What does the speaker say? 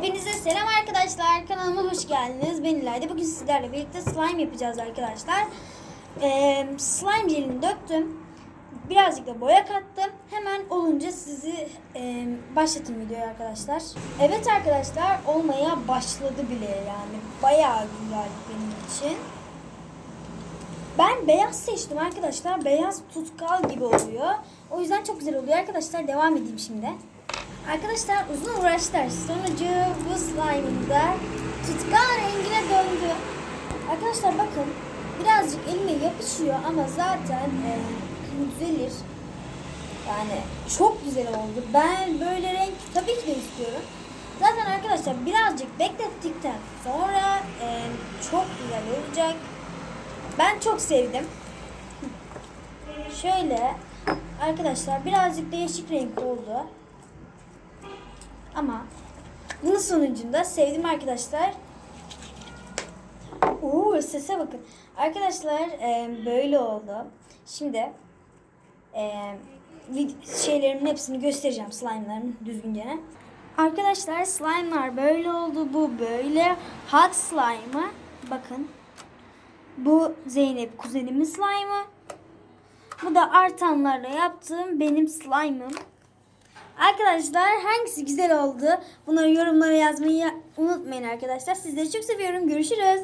Hepinize selam arkadaşlar. Kanalıma hoş geldiniz. Ben İlayda. Bugün sizlerle birlikte slime yapacağız arkadaşlar. Ee, slime jelini döktüm. Birazcık da boya kattım. Hemen olunca sizi e, başlatın videoyu arkadaşlar. Evet arkadaşlar olmaya başladı bile yani. Bayağı güzel benim için. Ben beyaz seçtim arkadaşlar. Beyaz tutkal gibi oluyor. O yüzden çok güzel oluyor arkadaşlar. Devam edeyim şimdi. Arkadaşlar uzun uğraşlar sonucu bu slime'ın da tutkal rengine döndü. Arkadaşlar bakın birazcık elime yapışıyor ama zaten e, düzelir. Yani çok güzel oldu. Ben böyle renk tabii ki de istiyorum. Zaten arkadaşlar birazcık beklettikten sonra e, çok güzel olacak. Ben çok sevdim. Şöyle arkadaşlar birazcık değişik renk oldu. Ama bunun sonucunda sevdim arkadaşlar. Oo sese bakın. Arkadaşlar e, böyle oldu. Şimdi e, şeylerimin hepsini göstereceğim slime'ların düzgünce. Arkadaşlar slime'lar böyle oldu. Bu böyle hot slime'ı. Bakın. Bu Zeynep kuzenimin slime'ı. Bu da artanlarla yaptığım benim slime'ım. Arkadaşlar hangisi güzel oldu? Bunları yorumlara yazmayı unutmayın arkadaşlar. Sizleri çok seviyorum. Görüşürüz.